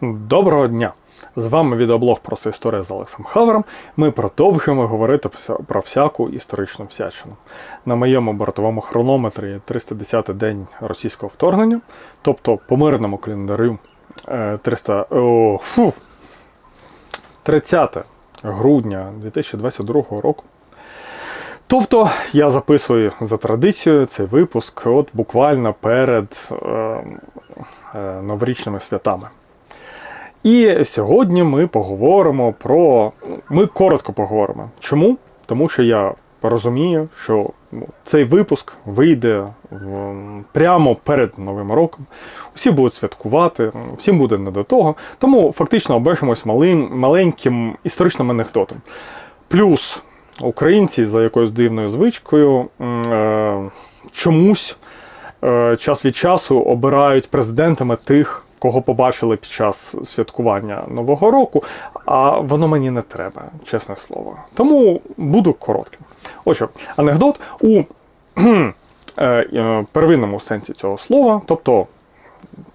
Доброго дня! З вами відеоблог про історію з Олексом Хавером. Ми продовжуємо говорити про всяку історичну всячину. На моєму бортовому хронометрі 310-й день російського вторгнення, тобто по мирному календарю е, 300, о, фу, 30 грудня 2022 року. Тобто я записую за традицією цей випуск от буквально перед е, е, новорічними святами. І сьогодні ми поговоримо про. Ми коротко поговоримо. Чому? Тому що я розумію, що ну, цей випуск вийде прямо перед Новим роком. Усі будуть святкувати, всім буде не до того. Тому фактично обмежимось маленьким історичним анекдотом. Плюс українці за якоюсь дивною звичкою е, чомусь е, час від часу обирають президентами тих, кого побачили під час святкування Нового року, а воно мені не треба, чесне слово. Тому буду коротким. Отже, анекдот у е, е, первинному сенсі цього слова, тобто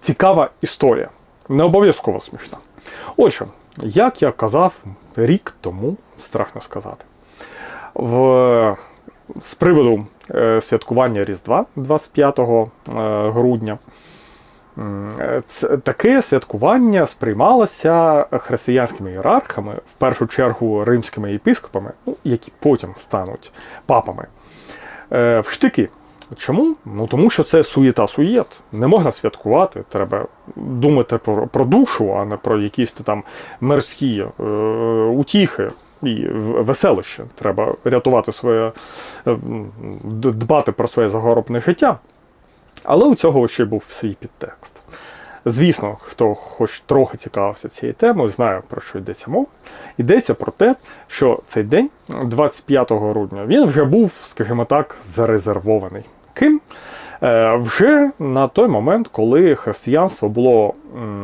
цікава історія, не обов'язково смішна. Отже, як я казав рік тому, страшно сказати, в, з приводу е, святкування Різдва 25 е, грудня. Таке святкування сприймалося християнськими ієрархами, в першу чергу римськими єпископами, ну, які потім стануть папами. е, В штики. Чому? Ну тому що це суєта суєт. Не можна святкувати. Треба думати про, про душу, а не про якісь там мирські е, утіхи і в- веселище. Треба рятувати своє, е, дбати про своє загоробне життя. Але у цього ще був свій підтекст. Звісно, хто хоч трохи цікавився цією темою, знає про що йдеться мова. Йдеться про те, що цей день, 25 грудня, він вже був, скажімо так, зарезервований. Ким? Е, вже на той момент, коли християнство було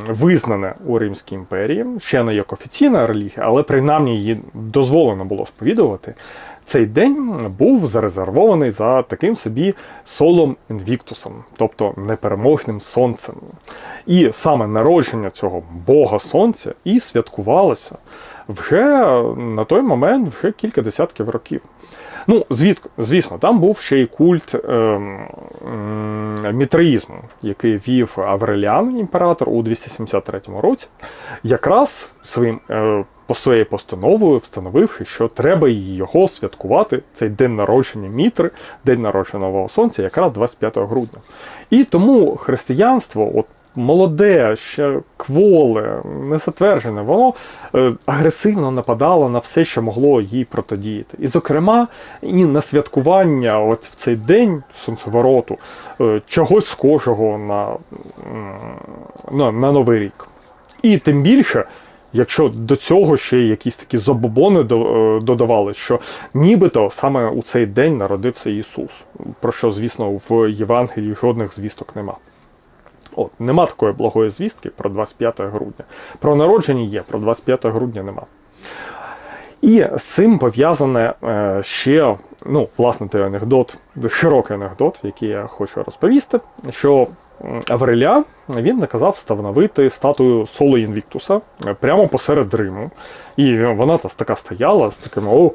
визнане у Римській імперії, ще не як офіційна релігія, але принаймні її дозволено було сповідувати, цей день був зарезервований за таким собі солом інвіктусом, тобто непереможним сонцем. І саме народження цього Бога Сонця і святкувалося вже на той момент вже кілька десятків років. Ну, звідк, звісно, там був ще й культ ем, ем, мітреїзму, який вів Авреліан, імператор, у 273 році, якраз своїм е, по своєю постановою встановивши, що треба його святкувати, цей день народження Мітри, день народження Нового Сонця, якраз 25 грудня. І тому християнство, от молоде, ще кволе, незатверджене, воно е, агресивно нападало на все, що могло їй протидіяти. І, зокрема, і на святкування от в цей день сонцевороту е, чогось схожого на, на, на Новий рік. І тим більше. Якщо до цього ще якісь такі забобони е, додавали, що нібито саме у цей день народився Ісус, про що, звісно, в Євангелії жодних звісток нема. От, нема такої благої звістки про 25 грудня. Про народження є, про 25 грудня нема. І з цим пов'язане е, ще, ну, власне, той анекдот, широкий анекдот, який я хочу розповісти, що Авреліан він наказав встановити статую Соло Інвіктуса е, прямо посеред Риму. І вона та така стояла з таким о,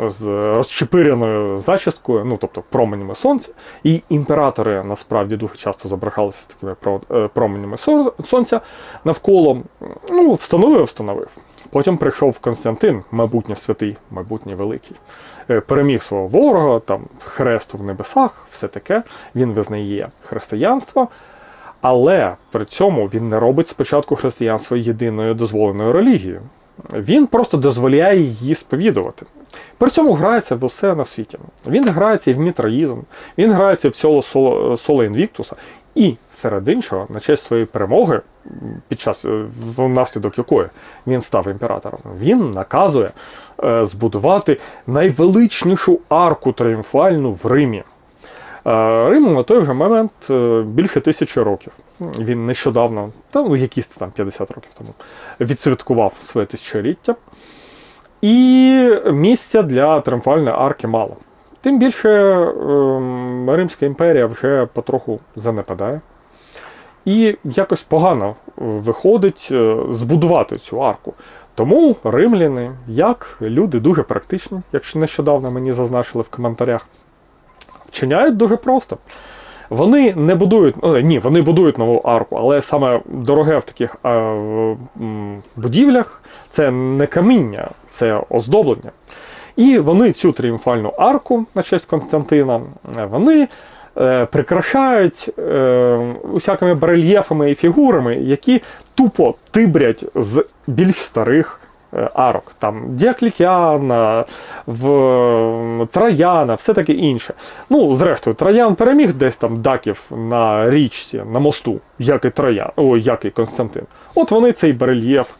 е, з розчепиреною зачіскою, ну тобто променями сонця. І імператори насправді дуже часто зображалися з такими е, променями сонця навколо. Ну, встановив, встановив. Потім прийшов Константин, майбутній святий, майбутній великий, переміг свого ворога, там хрест в небесах, все таке. Він визнає християнство, але при цьому він не робить спочатку християнство єдиною дозволеною релігією. Він просто дозволяє її сповідувати. При цьому грається в усе на світі. Він грається і в мітраїзм, він грається в соло, соло інвіктуса. І серед іншого, на честь своєї перемоги, під час е, внаслідок якої він став імператором, він наказує е, збудувати найвеличнішу арку тріумфальну в Римі. Риму на той же момент е, більше тисячі років. Він нещодавно, та ну, якісь там 50 років тому, відсвяткував своє тисячоліття. І місця для тріумфальної арки мало. Тим більше ем, Римська імперія вже потроху занепадає. і якось погано виходить е, збудувати цю арку. Тому римляни, як люди дуже практичні, якщо нещодавно мені зазначили в коментарях, вчиняють дуже просто. Вони не будують, ну, ні, вони будують нову арку, але саме дороге в таких е, будівлях це не каміння, це оздоблення. І вони цю тріумфальну арку на честь Константина, е, вони е, прикрашають е, усякими барельєфами і фігурами, які тупо тибрять з більш старих е, арок. Там Діаклітіана, в е, Трояна, все таке інше. Ну, зрештою, Троян переміг десь там даків на річці, на мосту, як і Троян, о, як і Константин. От вони цей барельєф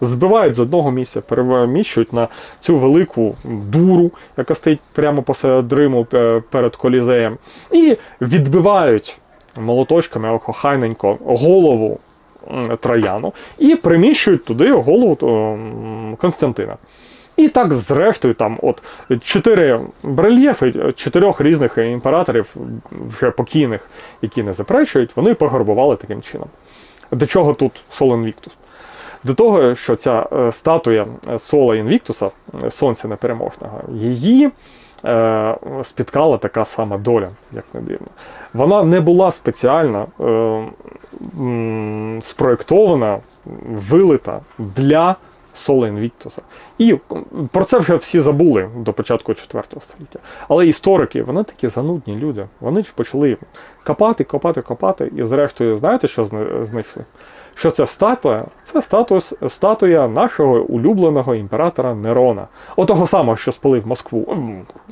збивають з одного місця, переміщують на цю велику дуру, яка стоїть прямо посеред Риму е, перед колізеєм, і відбивають молоточками охайненько голову Трояну і приміщують туди голову Константина. І так, зрештою, там от чотири барельєфи чотирьох різних імператорів, вже покійних, які не заперечують, вони пограбували таким чином. До чого тут Солен Віктус? До того, що ця е, статуя Сола Інвіктуса, е, сонця непереможного, її е, спіткала така сама доля, як не дивно. Вона не була спеціально е, спроєктована, вилита для Сола Інвіктуса. І про це вже всі забули до початку 4 століття. Але історики, вони такі занудні люди. Вони ж почали копати, копати, копати, і зрештою, знаєте, що знайшли? Що це статуя? Це статус, статуя нашого улюбленого імператора Нерона. Отого самого, що спалив Москву.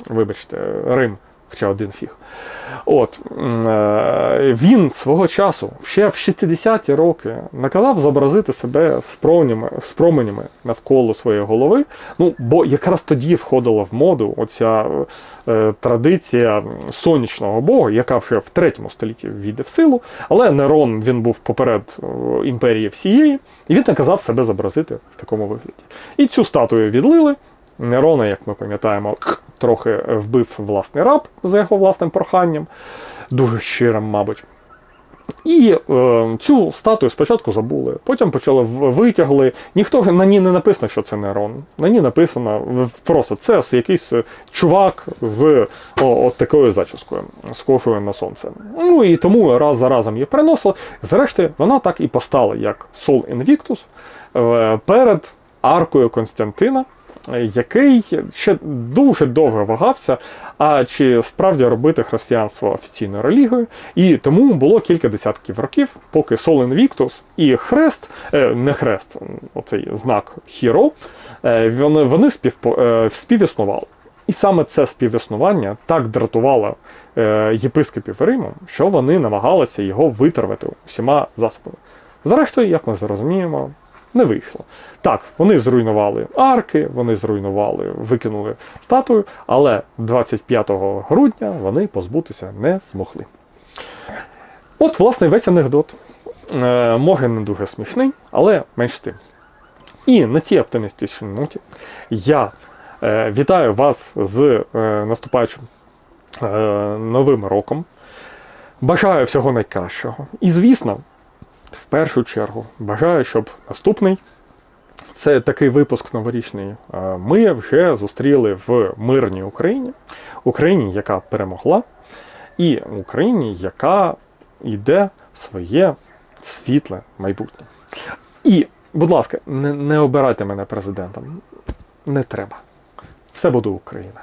Вибачте, Рим, хоча один фіг. От е, він свого часу, ще в 60-ті роки, наказав зобразити себе з променями, навколо своєї голови. Ну, бо якраз тоді входила в моду оця е, традиція сонячного бога, яка вже в третьому столітті війде в силу. Але Нерон він був поперед е, імперії всієї, і він наказав себе зобразити в такому вигляді. І цю статую відлили. Нерона, як ми пам'ятаємо, трохи вбив власний раб за його власним проханням, дуже щирим, мабуть. І е, цю статую спочатку забули, потім почали витягли. Ніхто на ній не написано, що це Нерон. На ній написано просто це якийсь е, чувак з о, от такою зачіскою, схожою на сонце. Ну і тому раз за разом її переносили. Зрештою, вона так і постала, як Сол Інвіктус е, перед аркою Константина, який ще дуже довго вагався, а чи справді робити християнство офіційною релігією. І тому було кілька десятків років, поки Сол Інвіктус і хрест, е, не хрест, оцей знак Хіро, е, вони, вони е, співіснували. І саме це співіснування так дратувало єпископів Риму, що вони намагалися його витравити усіма засобами. Зрештою, як ми зрозуміємо, не вийшло. Так, вони зруйнували арки, вони зруйнували, викинули статую, але 25 грудня вони позбутися не змогли. От, власне, весь анекдот. Е, не дуже смішний, але менш тим. І на цій оптимістичній ноті я е, вітаю вас з е, наступаючим новим роком. Бажаю всього найкращого. І, звісно, в першу чергу бажаю, щоб наступний це такий випуск новорічний. е, Ми вже зустріли в мирній Україні, Україні, яка перемогла, і Україні, яка йде в своє світле майбутнє. І, будь ласка, не, не обирайте мене президентом. Не треба. Все буде Україна.